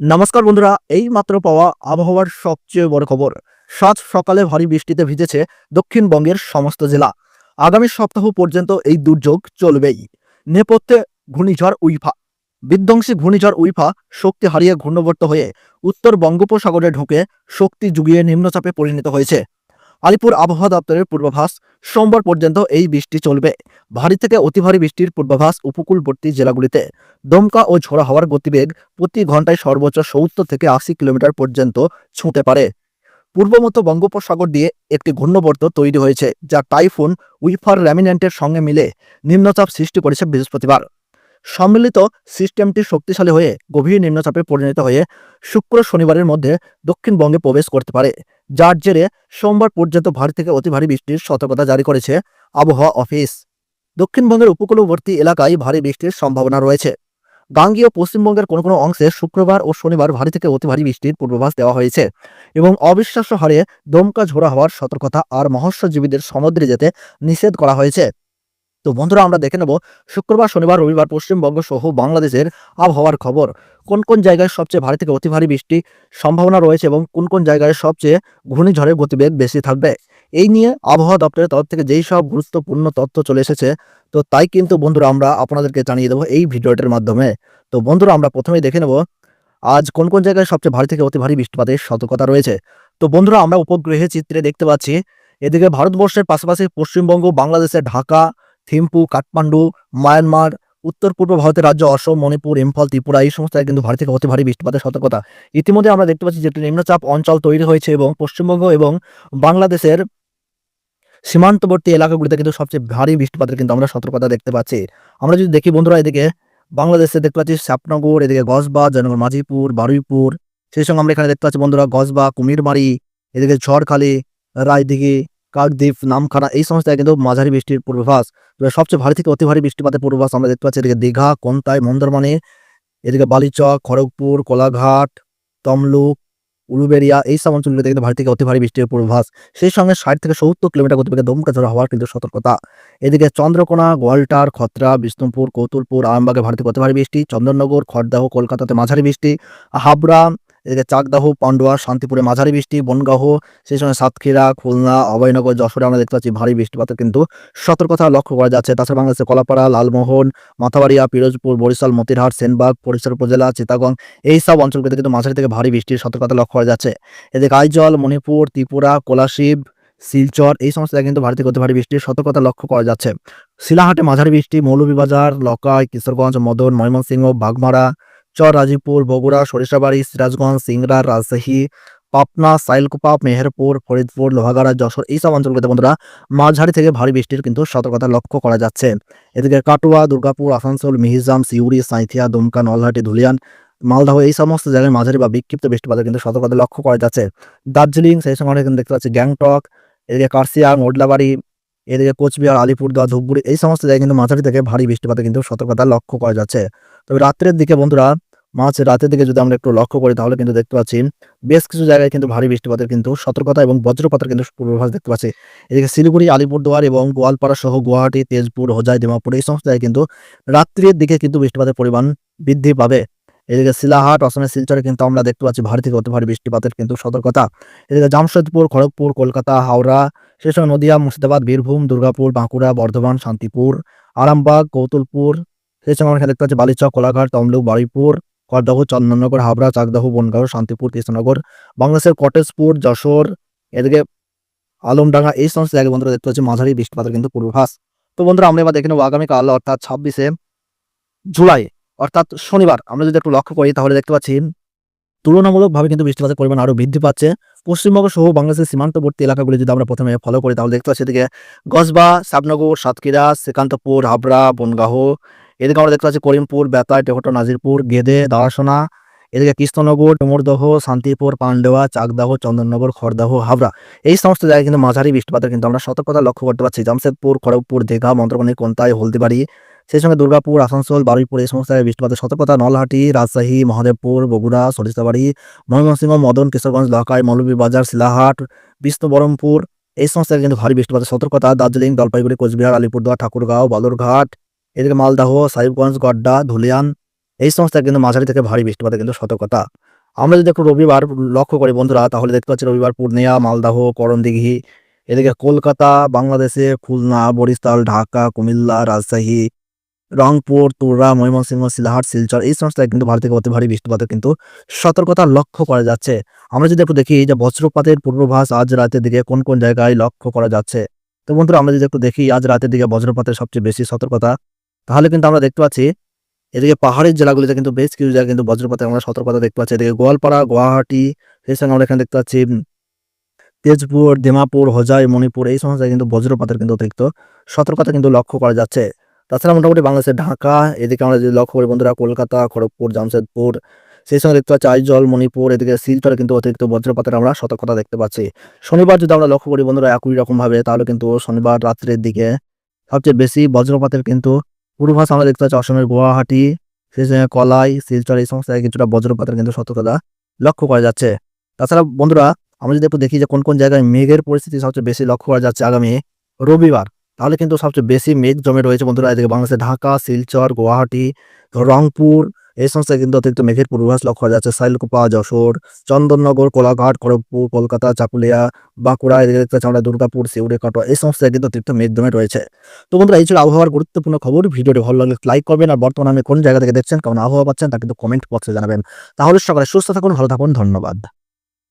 নমস্কার বন্ধুরা এই মাত্র পাওয়া আবহাওয়ার সবচেয়ে বড় খবর। সাজ সকালে ভারী বৃষ্টিতে ভিজেছে দক্ষিণবঙ্গের সমস্ত জেলা। আগামী সপ্তাহ পর্যন্ত এই দুর্যোগ চলবেই। নেপথ্যে ঘূর্ণিঝড় উইফা। বিধ্বংসী ঘূর্ণিঝড় উইফা শক্তি হারিয়ে ঘূর্ণবর্ত হয়ে উত্তর বঙ্গোপসাগরে ঢুকে শক্তি যুগিয়ে নিম্নচাপে পরিণত হয়েছে। আলিপুর আবহাওয়া দপ্তরের পূর্বাভাস, সোমবার পর্যন্ত এই বৃষ্টি চলবে। ভারী থেকে অতি ভারী বৃষ্টির পূর্বাভাস উপকূলবর্তী জেলাগুলিতে। দমকা ও ঝোড়া হওয়ার গতিবেগ প্রতি ঘন্টায় সর্বোচ্চ সত্তর থেকে আশি কিলোমিটার পর্যন্ত ছুঁতে পারে। পূর্বমধ্য বঙ্গোপসাগর দিয়ে একটি ঘূর্ণবর্ত তৈরি হয়েছে, যা টাইফুন, উইফার ল্যামিনেন্টের সঙ্গে মিলে নিম্নচাপ সৃষ্টি করেছে বৃহস্পতিবার। সম্মিলিত সিস্টেমটি শক্তিশালী হয়ে গভীর নিম্নচাপে পরিণত হয়ে শুক্র শনিবারের মধ্যে দক্ষিণবঙ্গে প্রবেশ করতে পারে। যার জেরে সোমবার পর্যন্ত ভারী থেকে অতি ভারী বৃষ্টির সতর্কতা জারি করেছে আবহাওয়া অফিস। দক্ষিণবঙ্গের উপকূলবর্তী এলাকায় ভারী বৃষ্টির সম্ভাবনা রয়েছে। গাঙ্গীয় পশ্চিমবঙ্গের কোনো কোনো অংশে শুক্রবার ও শনিবার ভারী থেকে অতি ভারী বৃষ্টির পূর্বাভাস দেওয়া হয়েছে এবং অবিশ্বাস্য হারে দমকা ঝোড়া হওয়ার সতর্কতা আর মহস্যজীবীদের সমুদ্রে যেতে নিষেধ করা হয়েছে। তো বন্ধুরা আমরা দেখে নেব শুক্রবার, শনিবার, রবিবার, পশ্চিমবঙ্গ সহ বাংলাদেশের আবহাওয়ার খবর। কোন কোন জায়গায় সবচেয়ে ভারী থেকে অতি ভারী বৃষ্টি সম্ভাবনা রয়েছে এবং কোন কোন জায়গায় সবচেয়ে ঘূর্ণিঝড়ের গতিবেগ বেশি থাকবে? এই নিয়ে আবহাওয়া দপ্তরের তরফ থেকে যেই সব গুরুত্বপূর্ণ তথ্য চলে এসেছে, তো তাই কিন্তু বন্ধুরা আমরা আপনাদেরকে জানিয়ে দেবো এই ভিডিওটির মাধ্যমে। তো বন্ধুরা আমরা প্রথমেই দেখে নেব, আজ কোন কোন জায়গায় সবচেয়ে ভারী থেকে অতি ভারী বৃষ্টিপাতের সতর্কতা রয়েছে? তো বন্ধুরা আমরা উপগ্রহে চিত্রে দেখতে পাচ্ছি, এদিকে ভারতবর্ষের পাশাপাশি পশ্চিমবঙ্গ, বাংলাদেশের ঢাকা থিম্পু, কাঠমান্ডু, মায়ানমার, উত্তর পূর্ব ভারতের রাজ্য, অসম, মণিপুর, ইম্ফল, ত্রিপুরা, এই সমস্ত কিন্তু ভারী থেকে অতি ভারী বৃষ্টিপাতের সতর্কতা। ইতিমধ্যে আমরা দেখতে পাচ্ছি যে নিম্নচাপ অঞ্চল তৈরি হয়েছে এবং পশ্চিমবঙ্গ এবং বাংলাদেশের সীমান্তবর্তী এলাকাগুলিতে কিন্তু সবচেয়ে ভারী বৃষ্টিপাতের কিন্তু আমরা সতর্কতা দেখতে পাচ্ছি। আমরা যদি দেখি বন্ধুরা, এদিকে বাংলাদেশে দেখতে পাচ্ছি শ্যাপনগর এদিকে গসবা জয়নগর মাঝিপুর বারুইপুর, সেই সঙ্গে আমরা এখানে দেখতে পাচ্ছি বন্ধুরা গসবা কুমিরমারি, এদিকে ঝড়খালি, রায়দিঘি কাকদ্বীপ, নামখানা, এই সমস্ত কিন্তু মাঝারি বৃষ্টির পূর্বাভাস। তবে সবচেয়ে ভারী থেকে অতি ভারী বৃষ্টিপাতের পূর্বাভাস আমরা দেখতে পাচ্ছি এদিকে দীঘা, কোনতাই, মন্দারমণি, এদিকে বালিচক, খড়গপুর, কোলাঘাট, তমলুক উলুবেরিয়া এই সব অঞ্চলগুলিতে কিন্তু ভারী থেকে অতি ভারী বৃষ্টির পূর্বাভাস। সেই সঙ্গে ষাট থেকে সত্তর কিলোমিটার গতিবেগে দমকা ঝড় হওয়ার কিন্তু সতর্কতা। এদিকে চন্দ্রকোনা, গোয়ালটার, খত্রা, বিষ্ণুপুর, কৌতুলপুর, আরামবাগে ভারী থেকে অতি ভারী বৃষ্টি, চন্দননগর, খড়দাহ, কলকাতাতে মাঝারি বৃষ্টি, হাবড়া এদিকে চাকদাহ, পান্ডুয়া, শান্তিপুরে মাঝারি বৃষ্টি, বনগাহ, সেই সঙ্গে সাতক্ষীরা, খুলনা, অভয়নগর, যশোরে আমরা দেখতে পাচ্ছি ভারী বৃষ্টিপাতের কিন্তু সতর্কতা লক্ষ্য করা যাচ্ছে। তাছাড়া বাংলাদেশের কলাপাড়া, লালমোহন, মাথাবাড়িয়া, পিরোজপুর, বরিশাল, মতিরহাট, সেনবাগ পরিসর উপজেলা চিতাগং এই সব অঞ্চলগুলিতে কিন্তু মাঝারি থেকে ভারী বৃষ্টির সতর্কতা লক্ষ্য করা যাচ্ছে। এদিকে আইজল মণিপুর, ত্রিপুরা, কোলাশিব, শিলচর, এই সমস্ত কিন্তু ভারী থেকে অতি ভারী বৃষ্টির সতর্কতা লক্ষ্য করা যাচ্ছে। শিলাহাটে মাঝারি বৃষ্টি, মৌলভীবাজার, লকাই, কিশোরগঞ্জ, মদন, ময়মনসিংহ, বাগমারা চর, রাজীবপুর, বগুড়া, সরিষাবাড়ি, সিরাজগঞ্জ, সিংড়া, রাজশাহী, পাবনা, সাইলকুপা, মেহেরপুর, ফরিদপুর, লোহাগাড়া, যশোর এইসব অঞ্চলগুলিতে বন্ধুরা মাঝারি থেকে ভারী বৃষ্টির কিন্তু সতর্কতা লক্ষ্য করা যাচ্ছে। এদিকে কাটুয়া, দুর্গাপুর, আসানসোল মিহিজাম সিউড়ি, সাঁইথিয়া, দুমকা, নলহাটি, ধুলিয়ান, মালদাহ এই সমস্ত জায়গায় মাঝারি বা বিক্ষিপ্ত বৃষ্টিপাতের কিন্তু সতর্কতা লক্ষ্য করা যাচ্ছে। দার্জিলিং সেই সময় কিন্তু দেখতে পাচ্ছি গ্যাংটক, এদিকে কার্সিয়া মোডলাবাড়ি এদিকে কোচবিহার, আলিপুরদুয়ার, ধূপগুড়ি এই সমস্ত জায়গায় কিন্তু মাঝারি থেকে ভারী বৃষ্টিপাতের কিন্তু সতর্কতা লক্ষ্য করা যাচ্ছে। তবে রাত্রের দিকে বন্ধুরা মাঝ রাতের দিকে যদি আমরা একটু লক্ষ্য করি, তাহলে কিন্তু দেখতে পাচ্ছি বেশ কিছু জায়গায় কিন্তু ভারী বৃষ্টিপাতের কিন্তু সতর্কতা এবং বজ্রপাতের কিন্তু পূর্বাভাস দেখতে পাচ্ছি। এদিকে শিলিগুড়ি, আলিপুরদুয়ার এবং গোয়ালপাড়া সহ গুয়াহাটি, তেজপুর, হোজাই দিমাপুর এই সমস্ত জায়গায় কিন্তু রাত্রির দিকে কিন্তু বৃষ্টিপাতের পরিমাণ বৃদ্ধি পাবে। এদিকে শিলাহাট, অসমের শিলচরে কিন্তু আমরা দেখতে পাচ্ছি ভারী থেকে অতি ভারী বৃষ্টিপাতের কিন্তু সতর্কতা। এদিকে জামশেদপুর, খড়গপুর, কলকাতা, হাওড়া সঙ্গে নদিয়া, মুর্শিদাবাদ, বীরভূম, দুর্গাপুর, বাঁকুড়া, বর্ধমান, শান্তিপুর, আরামবাগ, কৌতুলপুর, সেই সঙ্গে আমরা দেখতে পাচ্ছি বালিচক, কোলাঘাট, তমলুক, বারুইপুর করদহ, চন্দননগর, হাবড়া, চাকদাহ, বনগাঁও, শান্তিপুর, কৃষ্ণনগর, বাংলাদেশের কটেজপুর যশোর, এদিকে আলমডাঙ্গা, এই সমস্ত জায়গায় বন্ধুরা দেখতে পাচ্ছি মাঝারি বৃষ্টিপাতের কিন্তু পূর্বাভাস। তো বন্ধুরা আমরা এবার দেখে নেব আগামীকাল, অর্থাৎ ছাব্বিশে জুলাই, অর্থাৎ শনিবার। আমরা যদি একটু লক্ষ্য করি তাহলে দেখতে পাচ্ছি, তুলনামূলকভাবে কিন্তু বৃষ্টিপাতের পরিমাণ আরও বৃদ্ধি পাচ্ছে। পশ্চিমবঙ্গ সহ বাংলাদেশের সীমান্তবর্তী এলাকাগুলি যদি আমরা প্রথমে ফলো করি তাহলে দেখতে পাচ্ছি এদিকে গসবা সাবনগর, সাতক্ষীরা, শ্রীকান্তপুর, হাবড়া বনগাহ এদিকে আমরা দেখতে পাচ্ছি করিমপুর বেতায় টেহটো নাজিরপুর, গেদে দাওয়াসোনা এদিকে কৃষ্ণনগর, ডুমুরদহ, শান্তিপুর পান্ডেওয়া চাকদাহ, চন্দননগর, খড়দাহ, হাবড়া। এই সমস্ত জায়গায় কিন্তু মাঝারি বৃষ্টিপাতের কিন্তু আমরা সতর্কতা লক্ষ্য করতে পারছি। জামশেদপুর, খড়গপুর, দীঘা মন্ত্রকণি কোনতাই, হলদিবাড়ি, সেই সঙ্গে দুর্গাপুর, আসানসোল, বারুইপুর, এই সমস্ত জায়গায় বৃষ্টিপাতের সতর্কতা নলহাটি, রাজশাহী, মহাদেবপুর, বগুড়া, সরিষাবাড়ি, ময়মনসিংহ, মদন, কিশোরগঞ্জ লকাই মৌলভীবাজার, শিলাহাট, বিষ্ণুবরমপুর, এই সমস্ত কিন্তু ভারী বৃষ্টিপাতের সতর্কতা। দার্জিলিং, জলপাইগুড়ি, কোচবিহার, আলিপুরদুয়ার, ঠাকুরগাঁও, বালুরঘাট এদিকে মালদাহ, সাহিবগঞ্জ, গড্ডা, ধুলিয়ান, এই সমস্ত কিন্তু মাঝারি থেকে ভারী বৃষ্টিপাতের কিন্তু সতর্কতা। আমরা যদি একটু রবিবার লক্ষ্য করি বন্ধুরা, তাহলে দেখতে পাচ্ছি রবিবার পূর্ণিয়া, মালদাহ, করণদিঘি, এদিকে কলকাতা, বাংলাদেশে খুলনা, বরিশাল, ঢাকা, কুমিল্লা, রাজশাহী, রংপুর, তুরা, ময়মনসিংহ, সিলাহাট, শিলচর, এই সমস্ত কিন্তু ভারী থেকে অতি ভারী বৃষ্টিপাতের কিন্তু সতর্কতা লক্ষ্য করা যাচ্ছে। আমরা যদি একটু দেখি যে বজ্রপাতের পূর্বাভাস আজ রাতের দিকে কোন কোন জায়গায় লক্ষ্য করা যাচ্ছে? তো বন্ধুরা, আমরা যদি একটু দেখি আজ রাতের দিকে বজ্রপাতের সবচেয়ে বেশি সতর্কতা তাহলে কিন্তু আমরা দেখতে পাচ্ছি, এদিকে পাহাড়ের জেলাগুলিতে কিন্তু বেশ কিছু জায়গায় কিন্তু বজ্রপাতের আমরা সতর্কতা দেখতে পাচ্ছি। এদিকে গোয়ালপাড়া, গুয়াহাটি, সেই সঙ্গে আমরা এখানে দেখতে পাচ্ছি তেজপুর দিমাপুর হোজাই, মণিপুর, এই সমস্ত জায়গায় কিন্তু বজ্রপাতের কিন্তু অতিরিক্ত সতর্কতা কিন্তু লক্ষ্য করা যাচ্ছে। তাছাড়া মোটামুটি বাংলাদেশের ঢাকা, এদিকে আমরা যদি লক্ষ্য করি বন্ধুরা কলকাতা, খড়গপুর, জামশেদপুর, সেই সঙ্গে দেখতে পাচ্ছি আইজল, মণিপুর, এদিকে শিলচরে কিন্তু অতিরিক্ত বজ্রপাতের আমরা সতর্কতা দেখতে পাচ্ছি। শনিবার যদি আমরা লক্ষ্য করি বন্ধুরা একই রকমভাবে, তাহলে কিন্তু শনিবার রাত্রের দিকে সবচেয়ে বেশি বজ্রপাতের কিন্তু পূর্বাভাস আমরা দেখতে পাচ্ছি অসমের গুয়াহাটি সেই কলাই, শিলচর এই সমস্ত কিছুটা বজ্রপাতের কিন্তু সতর্কতা লক্ষ্য করা যাচ্ছে। তাছাড়া বন্ধুরা, আমরা যদি একটু দেখি যে কোন কোন জায়গায় মেঘের পরিস্থিতি সবচেয়ে বেশি লক্ষ্য করা যাচ্ছে আগামী রবিবার, তাহলে কিন্তু সবচেয়ে বেশি মেঘ জমে রয়েছে বন্ধুরা। এদিকে বাংলাদেশে ঢাকা, শিলচর, গুয়াহাটি, রংপুর এই সমস্ত কিন্তু অতিরিক্ত মেঘের পূর্বাভাস লক্ষ্য করা যাচ্ছে। সাইলকুপা, যশোর, চন্দননগর, কোলাঘাট, খড়গপুর, কলকাতা, চাকুলিয়া, বাঁকুড়া, এদিকে আমরা দুর্গাপুর, সিউড়ি এই সমস্ত কিন্তু অতিরিক্ত মেঘ দমে রয়েছে। তো বন্ধুরা, এই ছিল আবহাওয়ার গুরুত্বপূর্ণ খবর। ভিডিওটি ভালো লাগলে লাইক করবেন আর বর্তমানে আমি কোন জায়গা থেকে দেখছেন, কেমন আবহাওয়া পাচ্ছেন, তা কিন্তু কমেন্ট বক্সে জানাবেন। তাহলে সকালে সুস্থ থাকুন, ভালো থাকুন, ধন্যবাদ।